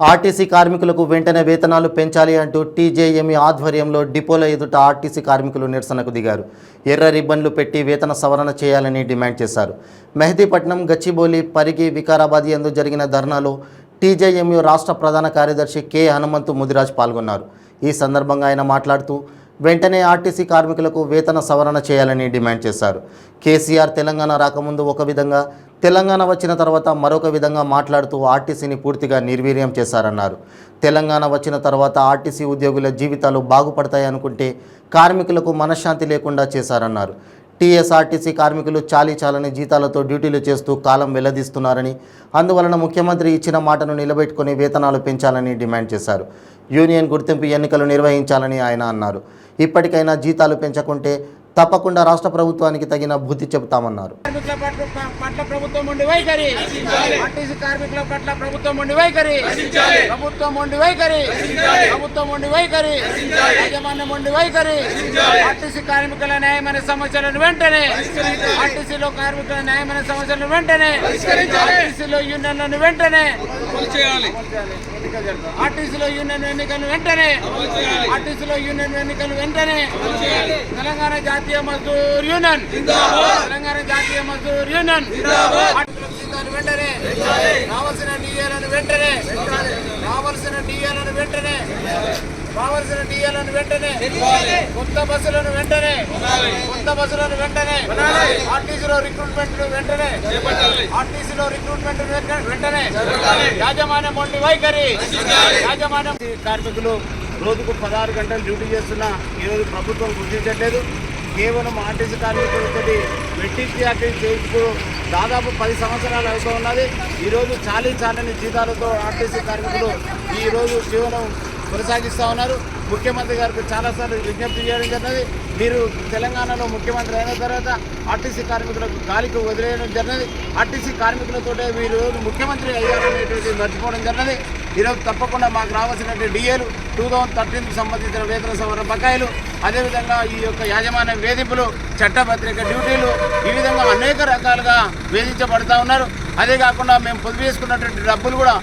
RTC కార్మికులకు వెంటనే వేతనాలు పెంచాలి అంటూ టీజేఎంఈ ఆధ్వర్యంలో డిపోల ఎదుట ఆర్టీసీ కార్మికులు నిరసనకు దిగారు. ఎర్ర రిబ్బన్లు పెట్టి వేతన సవరణ చేయాలని డిమాండ్ చేశారు. మెహదీపట్నం గచ్చిబౌలి పరిగి వికారాబాద్ యందు జరిగిన ధర్నాలో టీజేఎంయు రాష్ట్ర ప్రధాన కార్యదర్శి కె హనుమంతు ముదిరాజ్ పాల్గొన్నారు. ఈ సందర్భంగా ఆయన మాట్లాడుతూ వెంటనే ఆర్టీసీ కార్మికులకు వేతన సవరణ చేయాలని డిమాండ్ చేశారు. కేసీఆర్ తెలంగాణ రాకముందు ఒక విధంగా తెలంగాణ వచ్చిన తర్వాత మరొక విధంగా మాట్లాడుతూ ఆర్టీసీని పూర్తిగా నిర్వీర్యం చేశారన్నారు. తెలంగాణ వచ్చిన తర్వాత ఆర్టీసీ ఉద్యోగుల జీవితాలు బాగుపడతాయనుకుంటే కార్మికులకు మనశ్శాంతి లేకుండా చేశారన్నారు. టీఎస్ఆర్టీసీ కార్మికులు చాలీ చాలని జీతాలతో డ్యూటీలు చేస్తూ కాలం వెల్లదీస్తున్నారని అందువలన ముఖ్యమంత్రి ఇచ్చిన మాటను నిలబెట్టుకుని వేతనాలు పెంచాలని డిమాండ్ చేశారు. యూనియన్ గుర్తింపు ఎన్నికలు నిర్వహించాలని ఆయన అన్నారు. ఇప్పటికైనా జీతాలు పెంచకుంటే తప్పకుండా రాష్ట్ర ప్రభుత్వానికి తగిన బుద్ధి చెబుతామన్నారు. పట్ల పట్ల ప్రభుత్వం ఉండి వైఖరి. ఆర్టీసీ కార్మికుల పట్ల ప్రభుత్వం ఉండి వైఖరి. ప్రభుత్వం ఉండి వైఖరి. ప్రభుత్వం ఉండి వైఖరి. యాజమాన్యం ఉండి వైఖరి. ఆర్టీసీ కార్మికుల న్యాయమైన సమస్యలను వెంటనే. ఆర్టీసీలో కార్మికుల న్యాయమైన సమస్యలను వెంటనే. ఆర్టీసీలో యూనియన్లను వెంటనే. ఆర్టీసీలో యూనియన్ ఎన్నికలు వెంటనే. ఆర్టీసీలో యూనియన్ ఎన్నికలు వెంటనే. తెలంగాణ జాతీయ మజ్దూర్ యూనియన్. తెలంగాణ జాతీయ మజ్దూర్ యూనియన్. వెంటనే. రావాల్సిన డిఏలను వెంటనే. రావాల్సిన డిఏలను వెంటనే. రావాల్సిన డిఏలను వెంటనే. కొత్త బస్సులను వెంటనే. కొత్త బస్సులను వెంటనే. ఆర్టీసీలో రిక్రూట్మెంట్ వెంటనే. ఆర్టీసీలో రిక్రూట్మెంట్ వెంటనే. యాజమాన్యం ఉండి వైఖరి. యాజమాన్యం కార్మికులు రోజుకు పదహారు గంటలు డ్యూటీ చేస్తున్న ఈరోజు ప్రభుత్వం గుర్తించట్లేదు. కేవలం ఆర్టీసీ కార్మికులతో వెట్టించి ఆర్టీసీ చేయించుకు దాదాపు పది సంవత్సరాలు అవుతూ ఉన్నది. ఈరోజు చాలీ చాలని జీతాలతో ఆర్టీసీ కార్మికులు ఈరోజు జీవనం కొనసాగిస్తూ ఉన్నారు. ముఖ్యమంత్రి గారికి చాలాసార్లు విజ్ఞప్తి చేయడం జరిగినది. మీరు తెలంగాణలో ముఖ్యమంత్రి అయిన తర్వాత ఆర్టీసీ కార్మికులకు గాలికి వదిలేయడం జరిగినది. ఆర్టీసీ కార్మికులతోటే మీరు ముఖ్యమంత్రి ముఖ్యమంత్రి అనేటువంటి మర్చిపోవడం జరిగినది. ఈరోజు తప్పకుండా మాకు రావాల్సినటువంటి డిఏలు టూ థౌజండ్ థర్టీన్కి సంబంధించిన వేతన సవరణ బకాయిలు అదేవిధంగా ఈ యొక్క యాజమాన్య వేధింపులు చట్టపత్రిక డ్యూటీలు ఈ విధంగా అనేక రకాలుగా వేధించబడుతూ ఉన్నారు. అదే కాకుండా మేము పొదుపు చేసుకున్నటువంటి డబ్బులు కూడా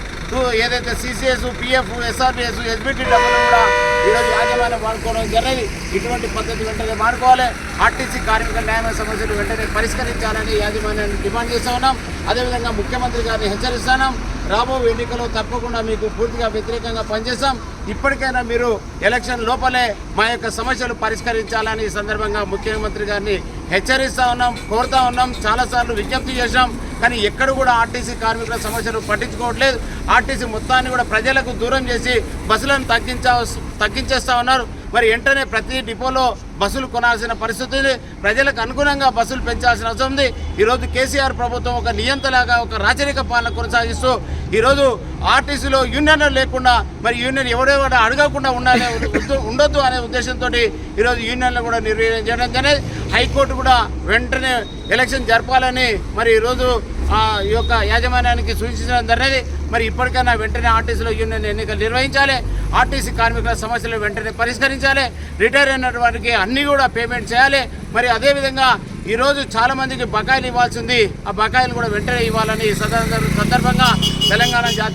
ఏదైతే సిసిఎస్ పిఎఫ్ ఎస్ఆర్పిఎస్ ఎస్బిటి డబ్బులు కూడా ఈరోజు యాజమాన్యం వాడుకోవడం జరిగింది. ఇటువంటి పద్ధతి వెంటనే వాడుకోవాలి. ఆర్టీసీ కార్మిక న్యాయ సమస్యలు వెంటనే పరిష్కరించాలని యాజమాన్యాన్ని డిమాండ్ చేస్తూ ఉన్నాం. అదేవిధంగా ముఖ్యమంత్రి గారిని హెచ్చరిస్తున్నాం రాబో ఎన్నికల్లో తప్పకుండా మీకు పూర్తిగా వ్యతిరేకంగా పనిచేస్తాం. ఇప్పటికైనా మీరు ఎలక్షన్ లోపలే మా యొక్క సమస్యలు పరిష్కరించాలని ఈ సందర్భంగా ముఖ్యమంత్రి గారిని హెచ్చరిస్తూ ఉన్నాం కోరుతా ఉన్నాం చాలాసార్లు విజ్ఞప్తి చేశాం కానీ ఎక్కడ కూడా ఆర్టీసీ కార్మికుల సమస్యలు పట్టించుకోవట్లేదు. ఆర్టీసీ మొత్తాన్ని కూడా ప్రజలకు దూరం చేసి బస్సులను తగ్గించా తగ్గించేస్తా ఉన్నారు. మరి వెంటనే ప్రతి డిపోలో బస్సులు కొనాల్సిన పరిస్థితి ఉంది. ప్రజలకు అనుగుణంగా బస్సులు పెంచాల్సిన అవసరం ఉంది. ఈరోజు కేసీఆర్ ప్రభుత్వం ఒక నియంతలాగా ఒక రాచరిక పాలన కొనసాగిస్తూ ఈరోజు ఆర్టీసీలో యూనియన్ లేకుండా మరి యూనియన్ ఎవడెవడ అడగకుండా ఉండాలి ఉండొద్దు అనే ఉద్దేశంతో ఈరోజు యూనియన్లు కూడా నిర్వహణ చేయడం జరిగింది. హైకోర్టు కూడా వెంటనే ఎలక్షన్ జరపాలని మరి ఈరోజు ఈ యొక్క యాజమాన్యానికి సూచించడం జరిగింది మరి ఇప్పటికైనా వెంటనే ఆర్టీసీలో యూనియన్ ఎన్నికలు నిర్వహించాలి. ఆర్టీసీ కార్మికుల సమస్యలు వెంటనే పరిష్కరించాలి. రిటైర్ అయిన వారికి అన్నీ కూడా పేమెంట్ చేయాలి. మరి అదేవిధంగా ఈరోజు చాలామందికి బకాయిలు ఇవ్వాల్సింది ఆ బకాయిలు కూడా వెంటనే ఇవ్వాలని సందర్భంగా తెలంగాణ జాతీయ